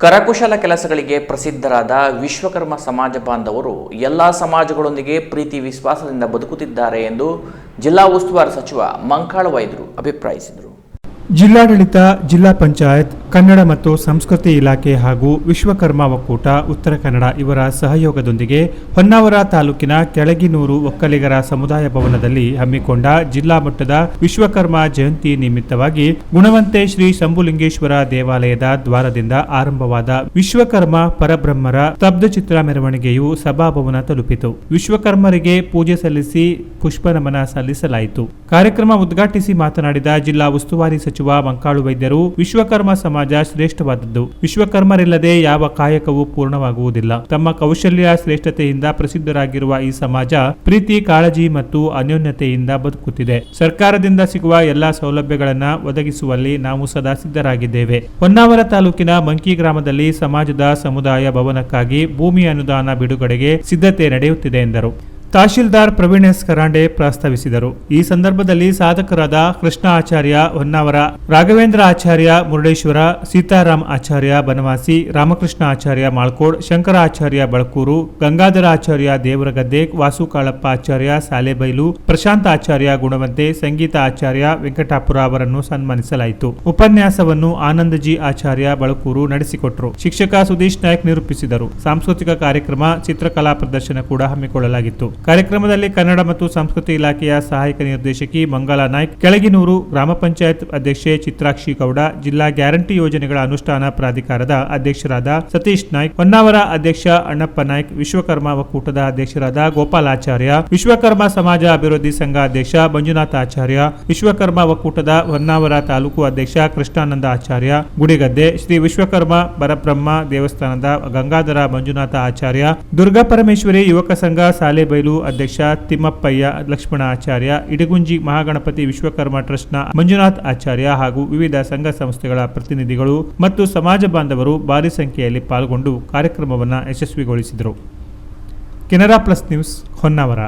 ಕರಕುಶಲ ಕೆಲಸಗಳಿಗೆ ಪ್ರಸಿದ್ಧರಾದ ವಿಶ್ವಕರ್ಮ ಸಮಾಜ ಬಾಂಧವರು ಎಲ್ಲ ಸಮಾಜಗಳೊಂದಿಗೆ ಪ್ರೀತಿ ವಿಶ್ವಾಸದಿಂದ ಬದುಕುತ್ತಿದ್ದಾರೆ ಎಂದು ಜಿಲ್ಲಾ ಉಸ್ತುವಾರಿ ಸಚಿವ ಮಂಕಾಳ ವೈದ್ಯರು ಅಭಿಪ್ರಾಯಿಸಿದರು. ಜಿಲ್ಲಾಡಳಿತ, ಜಿಲ್ಲಾ ಪಂಚಾಯತ್ ಕನ್ನಡ ಮತ್ತು ಸಂಸ್ಕೃತಿ ಇಲಾಖೆ ಹಾಗೂ ವಿಶ್ವಕರ್ಮ ಒಕ್ಕೂಟ, ಉತ್ತರ ಕನ್ನಡ ಇವರ ಸಹಯೋಗದೊಂದಿಗೆ ಹೊನ್ನಾವರ ತಾಲೂಕಿನ ಕೆಳಗಿನೂರು ಒಕ್ಕಲಿಗರ ಸಮುದಾಯ ಭವನದಲ್ಲಿ ಹಮ್ಮಿಕೊಂಡ ಜಿಲ್ಲಾ ಮಟ್ಟದ ವಿಶ್ವಕರ್ಮ ಜಯಂತಿ ನಿಮಿತ್ತವಾಗಿ ಗುಣವಂತೆ ಶ್ರೀ ಶಂಭುಲಿಂಗೇಶ್ವರ ದೇವಾಲಯದ ದ್ವಾರದಿಂದ ಆರಂಭವಾದ ವಿಶ್ವಕರ್ಮ ಪರಬ್ರಹ್ಮರ ಸ್ತಬ್ಧಚಿತ್ರ ಮೆರವಣಿಗೆಯು ಸಭಾಭವನ ತಲುಪಿತು. ವಿಶ್ವಕರ್ಮರಿಗೆ ಪೂಜೆ ಸಲ್ಲಿಸಿ ಪುಷ್ಪ ನಮನ ಸಲ್ಲಿಸಲಾಯಿತು. ಕಾರ್ಯಕ್ರಮ ಉದ್ಘಾಟಿಸಿ ಮಾತನಾಡಿದ ಜಿಲ್ಲಾ ಉಸ್ತುವಾರಿ ಸಚಿವ ಮಂಕಾಳು ವೈದ್ಯರು, ವಿಶ್ವಕರ್ಮ ಸಮಾಜ ಶ್ರೇಷ್ಠವಾದದ್ದು. ವಿಶ್ವಕರ್ಮರಿಲ್ಲದೆ ಯಾವ ಕಾಯಕವೂ ಪೂರ್ಣವಾಗುವುದಿಲ್ಲ. ತಮ್ಮ ಕೌಶಲ್ಯ ಶ್ರೇಷ್ಠತೆಯಿಂದ ಪ್ರಸಿದ್ಧರಾಗಿರುವ ಈ ಸಮಾಜ ಪ್ರೀತಿ, ಕಾಳಜಿ ಮತ್ತು ಅನ್ಯೋನ್ಯತೆಯಿಂದ ಬದುಕುತ್ತಿದೆ. ಸರ್ಕಾರದಿಂದ ಸಿಗುವ ಎಲ್ಲಾ ಸೌಲಭ್ಯಗಳನ್ನು ಒದಗಿಸುವಲ್ಲಿ ನಾವು ಸದಾ ಸಿದ್ಧರಾಗಿದ್ದೇವೆ. ಹೊನ್ನಾವರ ತಾಲೂಕಿನ ಮಂಕಿ ಗ್ರಾಮದಲ್ಲಿ ಸಮಾಜದ ಸಮುದಾಯ ಭವನಕ್ಕಾಗಿ ಭೂಮಿ ಅನುದಾನ ಬಿಡುಗಡೆಗೆ ಸಿದ್ಧತೆ ನಡೆಯುತ್ತಿದೆ ಎಂದರು. ತಹಶೀಲ್ದಾರ್ ಪ್ರವೀಣ್ ಎಸ್ ಕರಾಂಡೆ ಪ್ರಸ್ತಾವಿಸಿದರು. ಈ ಸಂದರ್ಭದಲ್ಲಿ ಸಾಧಕರಾದ ಕೃಷ್ಣ ಆಚಾರ್ಯ ಹೊನ್ನಾವರ, ರಾಘವೇಂದ್ರ ಆಚಾರ್ಯ ಮುರುಡೇಶ್ವರ ಸೀತಾರಾಮ್ ಆಚಾರ್ಯ ಬನವಾಸಿ, ರಾಮಕೃಷ್ಣ ಆಚಾರ್ಯ ಮಾಳ್ಕೋಡ್, ಶಂಕರ ಆಚಾರ್ಯ ಬಳಕೂರು, ಗಂಗಾಧರ ಆಚಾರ್ಯ ದೇವರಗದ್ದೆ ವಾಸು ಕಾಳಪ್ಪ ಆಚಾರ್ಯ ಸಾಲೆಬೈಲು, ಪ್ರಶಾಂತ ಆಚಾರ್ಯ ಗುಣವಂತೆ, ಸಂಗೀತ ಆಚಾರ್ಯ ವೆಂಕಟಾಪುರ ಅವರನ್ನು ಸನ್ಮಾನಿಸಲಾಯಿತು. ಉಪನ್ಯಾಸವನ್ನು ಆನಂದಜಿ ಆಚಾರ್ಯ ಬಳಕೂರು ನಡೆಸಿಕೊಟ್ಟರು ಶಿಕ್ಷಕ ಸುದೀಶ್ ನಾಯಕ್ ನಿರೂಪಿಸಿದರು. ಸಾಂಸ್ಕೃತಿಕ ಕಾರ್ಯಕ್ರಮ, ಚಿತ್ರಕಲಾ ಪ್ರದರ್ಶನ ಕೂಡ ಹಮ್ಮಿಕೊಳ್ಳಲಾಗಿತ್ತು. ಕಾರ್ಯಕ್ರಮದಲ್ಲಿ ಕನ್ನಡ ಮತ್ತು ಸಂಸ್ಕೃತಿ ಇಲಾಖೆಯ ಸಹಾಯಕ ನಿರ್ದೇಶಕಿ ಮಂಗಲಾ ನಾಯ್ಕ್, ಕೆಳಗಿನೂರು ಗ್ರಾಮ ಪಂಚಾಯತ್ ಅಧ್ಯಕ್ಷೆ ಚಿತ್ರಾಕ್ಷಿ ಗೌಡ, ಜಿಲ್ಲಾ ಗ್ಯಾರಂಟಿ ಯೋಜನೆಗಳ ಅನುಷ್ಠಾನ ಪ್ರಾಧಿಕಾರದ ಅಧ್ಯಕ್ಷರಾದ ಸತೀಶ್ ನಾಯ್ಕ್, ಹೊನ್ನಾವರ ಅಧ್ಯಕ್ಷ ಅಣ್ಣಪ್ಪ ನಾಯ್ಕ್, ವಿಶ್ವಕರ್ಮ ಒಕ್ಕೂಟದ ಅಧ್ಯಕ್ಷರಾದ ಗೋಪಾಲಾಚಾರ್ಯ ವಿಶ್ವಕರ್ಮ ಸಮಾಜ ಅಭಿವೃದ್ಧಿ ಸಂಘ ಅಧ್ಯಕ್ಷ ಮಂಜುನಾಥ ಆಚಾರ್ಯ, ವಿಶ್ವಕರ್ಮ ಒಕ್ಕೂಟದ ಹೊನ್ನಾವರ ತಾಲೂಕು ಅಧ್ಯಕ್ಷ ಕೃಷ್ಣಾನಂದ ಆಚಾರ್ಯ, ಗುಡಿಗದ್ದೆ ಶ್ರೀ ವಿಶ್ವಕರ್ಮ ಬರಬ್ರಹ್ಮ ದೇವಸ್ಥಾನದ ಗಂಗಾಧರ ಮಂಜುನಾಥ ಆಚಾರ್ಯ, ದುರ್ಗಾ ಪರಮೇಶ್ವರಿ ಯುವಕ ಸಂಘ ಸಾಲೆಬೈಲು ಅಧ್ಯಕ್ಷ ತಿಮ್ಮಪ್ಪಯ್ಯ ಲಕ್ಷ್ಮಣ ಆಚಾರ್ಯ ಇಡಗುಂಜಿ ಮಹಾಗಣಪತಿ ವಿಶ್ವಕರ್ಮ ಟ್ರಸ್ಟ್ನ ಮಂಜುನಾಥ್ ಆಚಾರ್ಯ ಹಾಗೂ ವಿವಿಧ ಸಂಘ ಸಂಸ್ಥೆಗಳ ಪ್ರತಿನಿಧಿಗಳು ಮತ್ತು ಸಮಾಜ ಬಾಂಧವರು ಭಾರಿ ಸಂಖ್ಯೆಯಲ್ಲಿ ಪಾಲ್ಗೊಂಡು ಕಾರ್ಯಕ್ರಮವನ್ನು ಯಶಸ್ವಿಗೊಳಿಸಿದರು. Canara plus news Honnavar.